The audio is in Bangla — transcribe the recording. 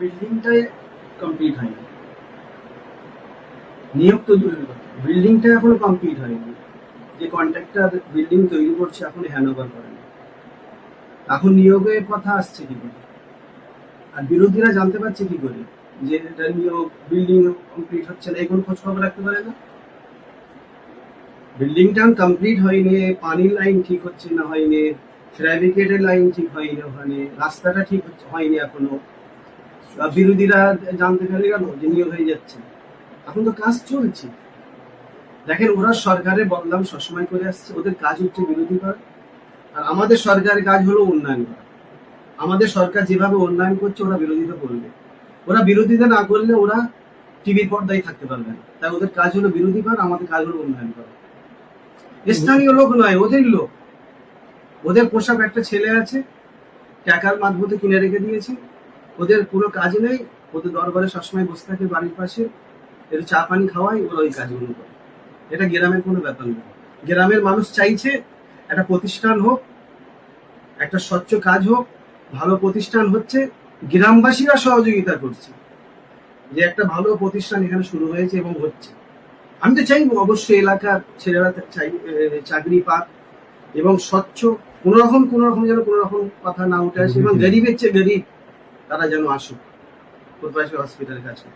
বিল্ডিংটাই কমপ্লিট হয়নি। নিয়োগ তো দূরের কথা বিল্ডিংটা এখনও কমপ্লিট হয়নি। যে কন্ট্রাক্টর বিল্ডিং তৈরি করছে করেনি এখন নিয়োগের কথা আসছে কি করে? আর বিরোধীরা জানতে পারছে কি করে? যে এটা নিয়োগ বিল্ডিং কমপ্লিট হচ্ছে না এগুলো খোঁজ খবর রাখতে পারে না? বিল্ডিংটা কমপ্লিট হয়নি, পানির লাইন ঠিক হচ্ছে না হয়নি ফ্যাব্রিকেটের লাইন ঠিক হয়নি ওখানে, রাস্তাটা ঠিক হয়নি এখনও। বিরোধীরা জানতে পেরে গেল যে নিয়োগ হয়ে যাচ্ছে। এখন তো কাজ চলছে। দেখেন, ওরা সরকারের বদলাম সবসময় করে আসছে। ওদের কাজ হচ্ছে বিরোধী করা। আর আমাদের সরকারের কাজ হলো উন্নয়ন করা। আমাদের সরকার যেভাবে উন্নয়ন করছে, ওরা বিরোধিতা করবে। ওরা বিরোধিতা না করলে ওরা টিভির পর্দায় থাকতে পারবে না। তাই ওদের কাজ হলো বিরোধী করা, আমাদের কাজ হলো উন্নয়ন করা। স্থানীয় লোক নয়, ওদের লোক। ওদের পোশাক একটা ছেলে আছে টাকার মাধ্যমে কিনে রেখে দিয়েছে। ওদের কোনো কাজ নেই। ওদের দরবারে সবসময় বসে থাকে বাড়ির পাশে। একটু চা পানি খাওয়াই ওরা ওই কাজগুলো করে। এটা গ্রামের কোনো ব্যাপার না। গ্রামের মানুষ চাইছে একটা প্রতিষ্ঠান হোক একটা স্বচ্ছ কাজ হোক ভালো প্রতিষ্ঠান হচ্ছে। গ্রামবাসীরা সহযোগিতা করছে যে একটা ভালো প্রতিষ্ঠান এখানে শুরু হয়েছে এবং হচ্ছে। আমি তো চাইব অবশ্যই এলাকার ছেলেরা চাই চাকরি পাক এবং স্বচ্ছ কোনোরকম কোনোরকম যেন কোনোরকম কথা না উঠে আসে এবং গরিবের চেয়ে গরিব। তারা যেন আসুক। ফুটপাশি হসপিটালের কাছে।